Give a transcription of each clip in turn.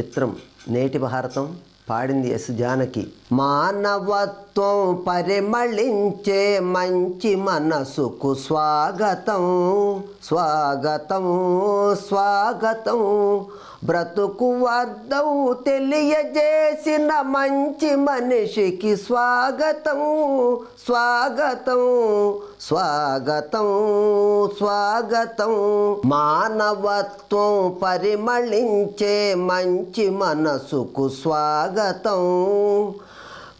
చిత్రం నేటి భారతం పాడింది ఎస్ జానకి. మానవత్వం పరిమళించే మంచి మనసుకు స్వాగతం స్వాగతం స్వాగతం. బ్రతుకు అర్థం తెలియజేసిన మంచి మనిషికి స్వాగతం స్వాగతం స్వాగతం స్వాగతం. మానవత్వం పరిమళించే మంచి మనసుకు స్వాగతం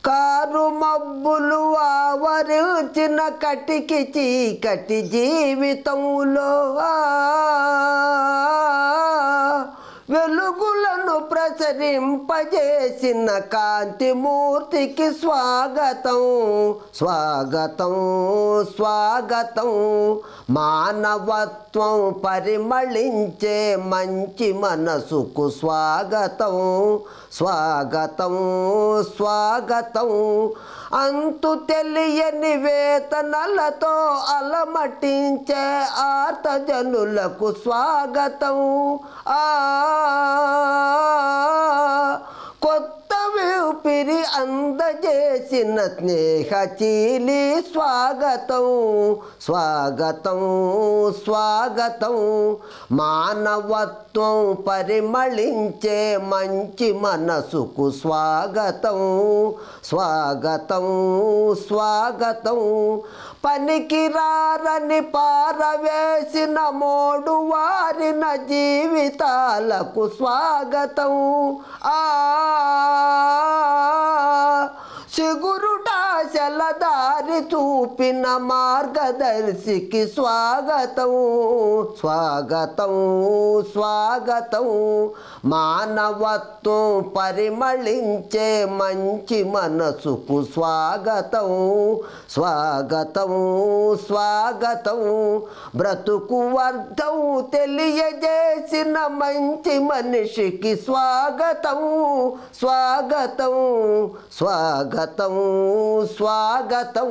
కారు మబ్బులు ఆవరించిన కటికి చీకటి జీవితంలో. ఆ ప్రసరింపజేసిన కాంతిమూర్తికి స్వాగతం. స్వాగతం స్వాగతం. మానవత్వం పరిమళించే మంచి మనసుకు స్వాగతం. స్వాగతం స్వాగతం. అంతు తెలియని వేతనలతో అలమటించే ఆర్తజనులకు స్వాగతం. ఆ 滚 కొత్త ఊపిరి అందజేసిన స్నేహచీలి స్వాగతం స్వాగతం స్వాగతం. మానవత్వం పరిమళించే మంచి మనసుకు స్వాగతం స్వాగతం స్వాగతం. పనికి రారని పారవేసిన మోడు వారిన జీవితాలకు స్వాగతం. ఆ సిగురు ఆశల దారి చూపిన మార్గదర్శికి స్వాగతం స్వాగతం స్వాగతం. మానవత్వం పరిమళించే మంచి మనసుకు స్వాగతం స్వాగతం స్వాగతం. బ్రతుకు వర్ధం తెలియజేసిన మంచి మనిషికి స్వాగతం స్వాగతం స్వాగతం స్వాగతం